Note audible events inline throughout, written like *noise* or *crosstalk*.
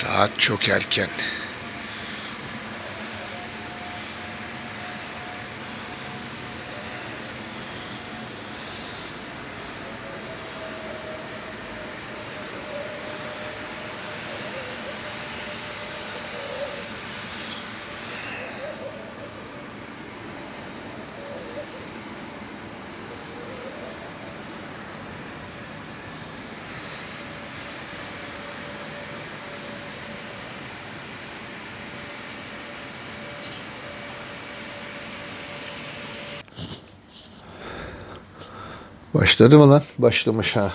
Saat çok erken. Başladı mı lan? Başlamış ha.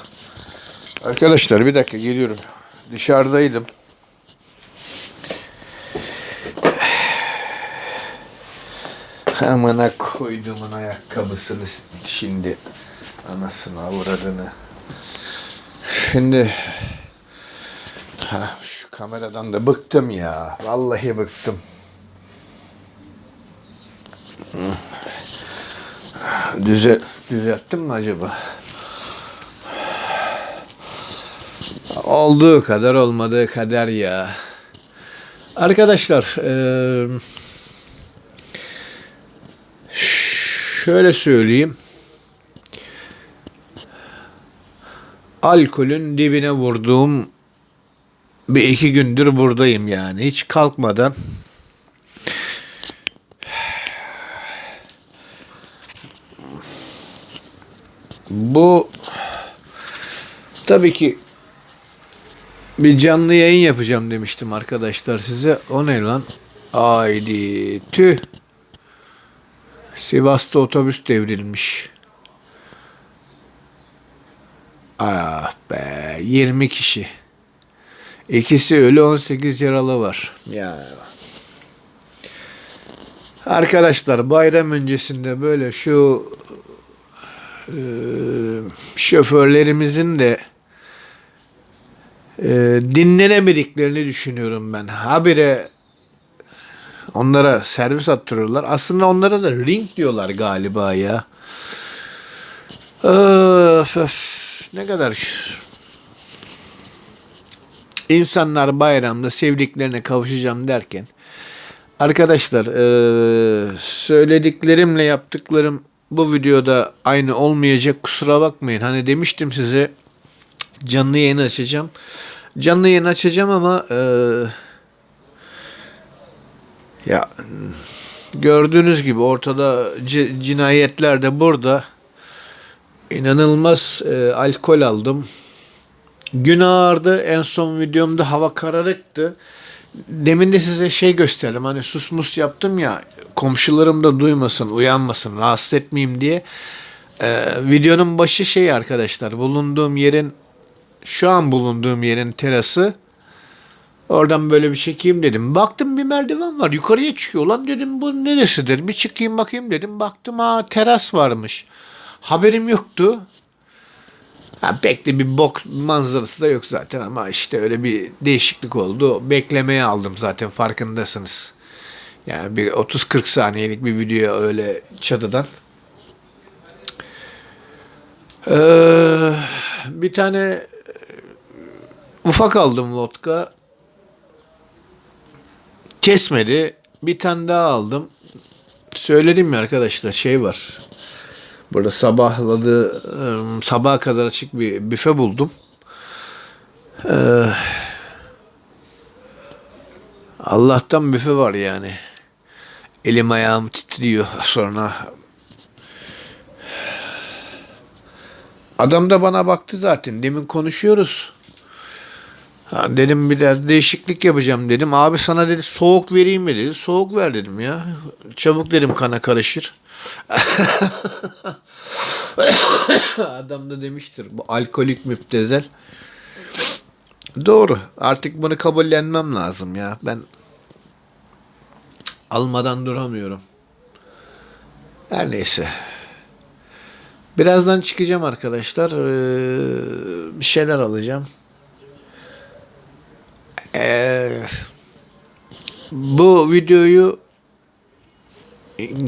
Arkadaşlar bir dakika geliyorum. Dışarıdaydım. Amına koyduğumun ayakkabısını şimdi anasını avradını. Şimdi ha, şu kameradan da bıktım ya. Vallahi bıktım. Düze, düzelttim mi acaba? Olduğu kadar olmadığı kadar ya. Arkadaşlar eee, şöyle söyleyeyim. Alkolün dibine vurduğum bir iki gündür buradayım yani. Hiç kalkmadan Bu tabii ki bir canlı yayın yapacağım demiştim arkadaşlar size. O ne lan? Haydi tüh. Sivas'ta otobüs devrilmiş. Ah be 20 kişi. İkisi ölü 18 yaralı var. Ya. Arkadaşlar bayram öncesinde böyle şu e, şoförlerimizin de e, dinlenemediklerini düşünüyorum ben. Habire onlara servis attırıyorlar. Aslında onlara da ring diyorlar galiba ya. Öf, öf. Ne kadar insanlar bayramda sevdiklerine kavuşacağım derken arkadaşlar e, söylediklerimle yaptıklarım bu videoda aynı olmayacak kusura bakmayın. Hani demiştim size canlı yayın açacağım. Canlı yayın açacağım ama e, ya gördüğünüz gibi ortada cinayetler de burada. İnanılmaz e, alkol aldım. Gün ağardı. En son videomda hava kararıktı. Demin de size şey gösterdim. Hani sus mus yaptım ya. Komşularım da duymasın, uyanmasın, rahatsız etmeyeyim diye. Ee, videonun başı şey arkadaşlar. Bulunduğum yerin şu an bulunduğum yerin terası. Oradan böyle bir çekeyim dedim. Baktım bir merdiven var. Yukarıya çıkıyor. Lan dedim bu neresidir? Bir çıkayım bakayım dedim. Baktım ha teras varmış. Haberim yoktu. Ha, pek de bir bok manzarası da yok zaten ama işte öyle bir değişiklik oldu. Beklemeye aldım zaten farkındasınız. Yani bir 30-40 saniyelik bir video öyle çatıdan. Ee, bir tane e, ufak aldım vodka. Kesmedi. Bir tane daha aldım. Söyledim ya arkadaşlar şey var. Burada sabahladı ıı, sabaha kadar açık bir büfe buldum. Ee, Allah'tan büfe var yani. Elim ayağım titriyor *laughs* sonra. Adam da bana baktı zaten. Demin konuşuyoruz. Ha, dedim biraz değişiklik yapacağım dedim. Abi sana dedi soğuk vereyim mi dedi. Soğuk ver dedim ya. Çabuk dedim kana karışır. *laughs* Adam da demiştir bu alkolik müptezel. Doğru. Artık bunu kabullenmem lazım ya. Ben almadan duramıyorum. Her neyse. Birazdan çıkacağım arkadaşlar. Ee, bir şeyler alacağım. Ee, bu videoyu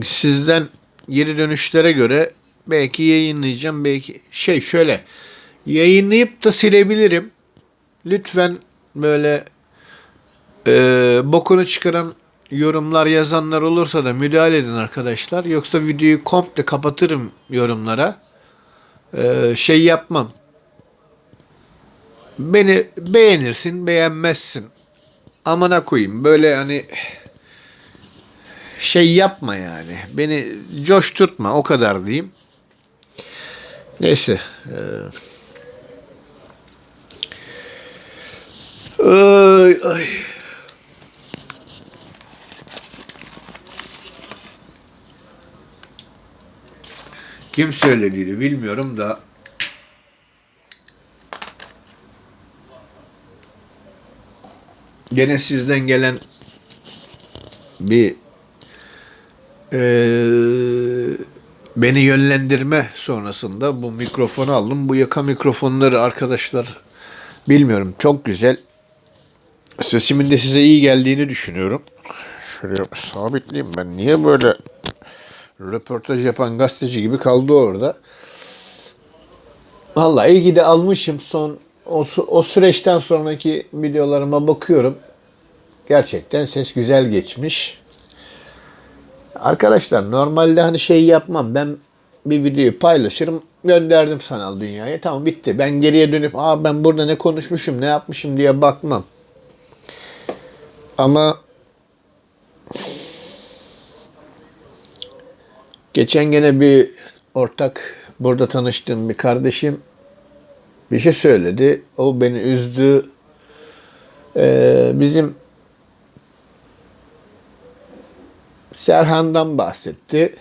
sizden geri dönüşlere göre belki yayınlayacağım. Belki şey şöyle yayınlayıp da silebilirim. Lütfen böyle Ee, bokunu çıkaran yorumlar yazanlar olursa da müdahale edin arkadaşlar. Yoksa videoyu komple kapatırım yorumlara. Ee, şey yapmam. Beni beğenirsin, beğenmezsin. Amına koyayım. Böyle hani şey yapma yani. Beni coşturtma o kadar diyeyim. Neyse. Ee, ay, ay. Kim söylediydi bilmiyorum da gene sizden gelen bir eee, beni yönlendirme sonrasında bu mikrofonu aldım. Bu yaka mikrofonları arkadaşlar bilmiyorum çok güzel. Sesimin de size iyi geldiğini düşünüyorum. Şöyle sabitleyeyim ben. Niye böyle röportaj yapan gazeteci gibi kaldı orada? Vallahi iyi ki de almışım son o, o süreçten sonraki videolarıma bakıyorum. Gerçekten ses güzel geçmiş. Arkadaşlar normalde hani şey yapmam. Ben bir videoyu paylaşırım. Gönderdim sanal dünyaya. Tamam bitti. Ben geriye dönüp Aa, ben burada ne konuşmuşum ne yapmışım diye bakmam. Ama geçen gene bir ortak burada tanıştığım bir kardeşim bir şey söyledi. O beni üzdü. Ee, bizim Serhan'dan bahsetti.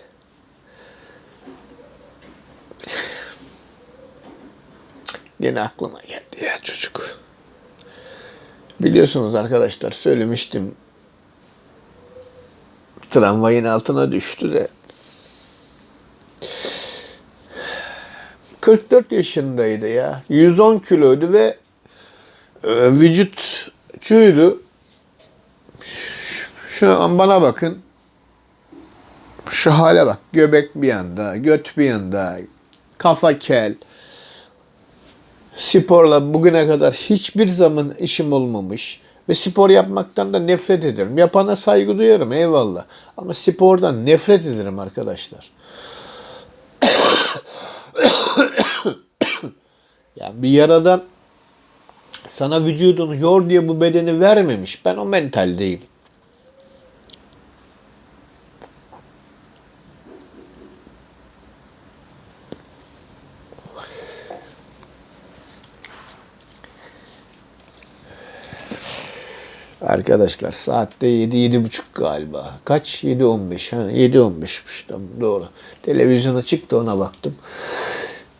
Gene aklıma geldi ya çocuk. Biliyorsunuz arkadaşlar söylemiştim. Tramvayın altına düştü de. 44 yaşındaydı ya. 110 kiloydu ve e, vücutçuydu. Şu, an bana bakın. Şu hale bak. Göbek bir yanda, göt bir yanda, kafa kel. Sporla bugüne kadar hiçbir zaman işim olmamış. Ve spor yapmaktan da nefret ederim. Yapana saygı duyarım eyvallah. Ama spordan nefret ederim arkadaşlar. *coughs* yani bir yaradan sana vücudunu yor diye bu bedeni vermemiş. Ben o mentaldeyim. Arkadaşlar saatte 7 yedi buçuk galiba. Kaç? 7.15. Ha 7.15'miş tamam doğru. Televizyona çıktı ona baktım.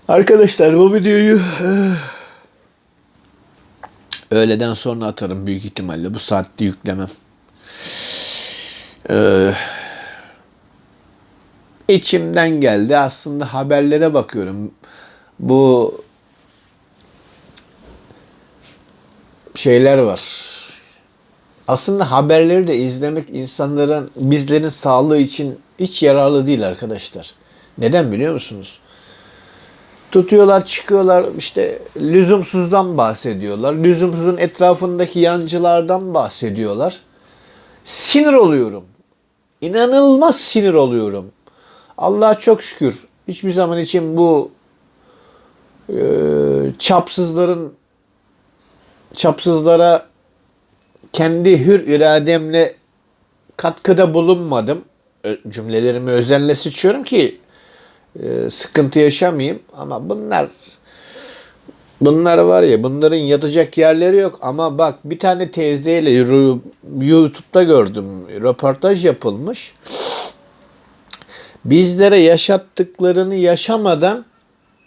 Arkadaşlar bu videoyu eh, öğleden sonra atarım büyük ihtimalle. Bu saatte yüklemem. Ee, içimden geldi. Aslında haberlere bakıyorum. Bu şeyler var. Aslında haberleri de izlemek insanların, bizlerin sağlığı için hiç yararlı değil arkadaşlar. Neden biliyor musunuz? Tutuyorlar, çıkıyorlar işte lüzumsuzdan bahsediyorlar. Lüzumsuzun etrafındaki yancılardan bahsediyorlar. Sinir oluyorum. İnanılmaz sinir oluyorum. Allah'a çok şükür hiçbir zaman için bu e, çapsızların çapsızlara kendi hür irademle katkıda bulunmadım. Cümlelerimi özenle seçiyorum ki e, sıkıntı yaşamayayım. Ama bunlar bunlar var ya bunların yatacak yerleri yok. Ama bak bir tane teyzeyle YouTube'da gördüm. Röportaj yapılmış. Bizlere yaşattıklarını yaşamadan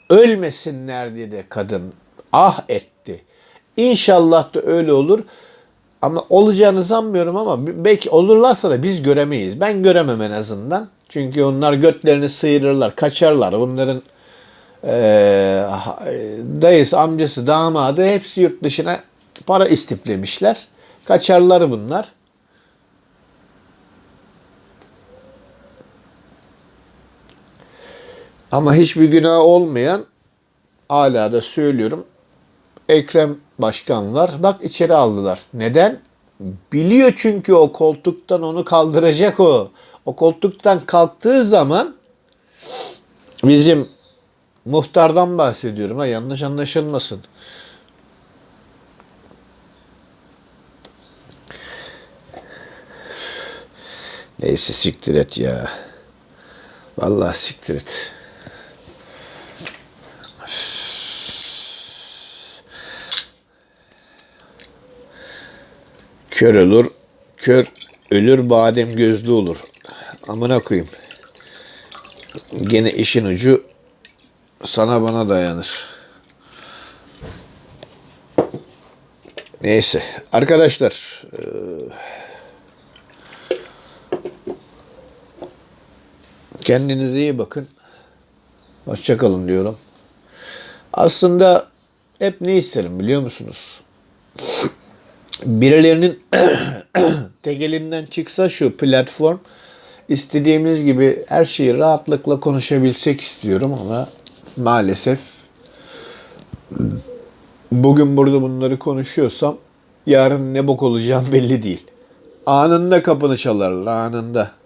ölmesinler diye de kadın ah etti. İnşallah da öyle olur. Ama olacağını sanmıyorum ama belki olurlarsa da biz göremeyiz. Ben göremem en azından. Çünkü onlar götlerini sıyırırlar, kaçarlar. Bunların eee dayısı, amcası, damadı hepsi yurt dışına para istiflemişler. Kaçarlar bunlar. Ama hiçbir günah olmayan hala da söylüyorum Ekrem Başkan var. Bak içeri aldılar. Neden? Biliyor çünkü o koltuktan onu kaldıracak o. O koltuktan kalktığı zaman bizim muhtardan bahsediyorum ha yanlış anlaşılmasın. Neyse siktir et ya. Vallahi siktir et. Kör olur, kör ölür badem gözlü olur. Amına koyayım. Gene işin ucu sana bana dayanır. Neyse. Arkadaşlar eee, kendinize iyi bakın. Hoşçakalın diyorum. Aslında hep ne isterim biliyor musunuz? Birilerinin *clears throat* tek elinden çıksa şu platform istediğimiz gibi her şeyi rahatlıkla konuşabilsek istiyorum ama maalesef bugün burada bunları konuşuyorsam yarın ne bok olacağım belli değil. Anında kapını çalarlar anında.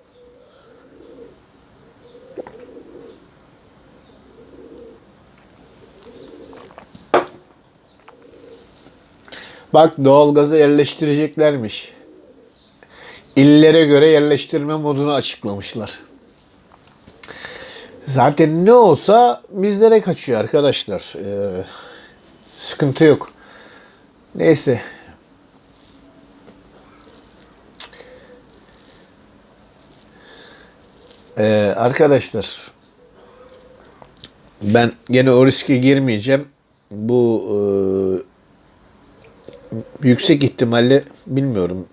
Bak doğalgaza yerleştireceklermiş. İllere göre yerleştirme modunu açıklamışlar. Zaten ne olsa bizlere kaçıyor arkadaşlar. Ee, sıkıntı yok. Neyse. Ee, arkadaşlar ben gene o riske girmeyeceğim. Bu e, yüksek ihtimalle bilmiyorum.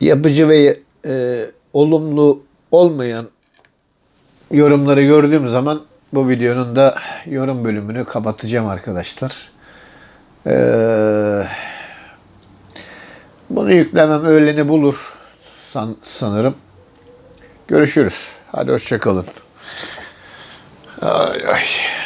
Yapıcı ve e, olumlu olmayan yorumları gördüğüm zaman bu videonun da yorum bölümünü kapatacağım arkadaşlar. Ee, bunu yüklemem öğleni bulur san, sanırım. Görüşürüz. Hadi hoşçakalın. Ay ay.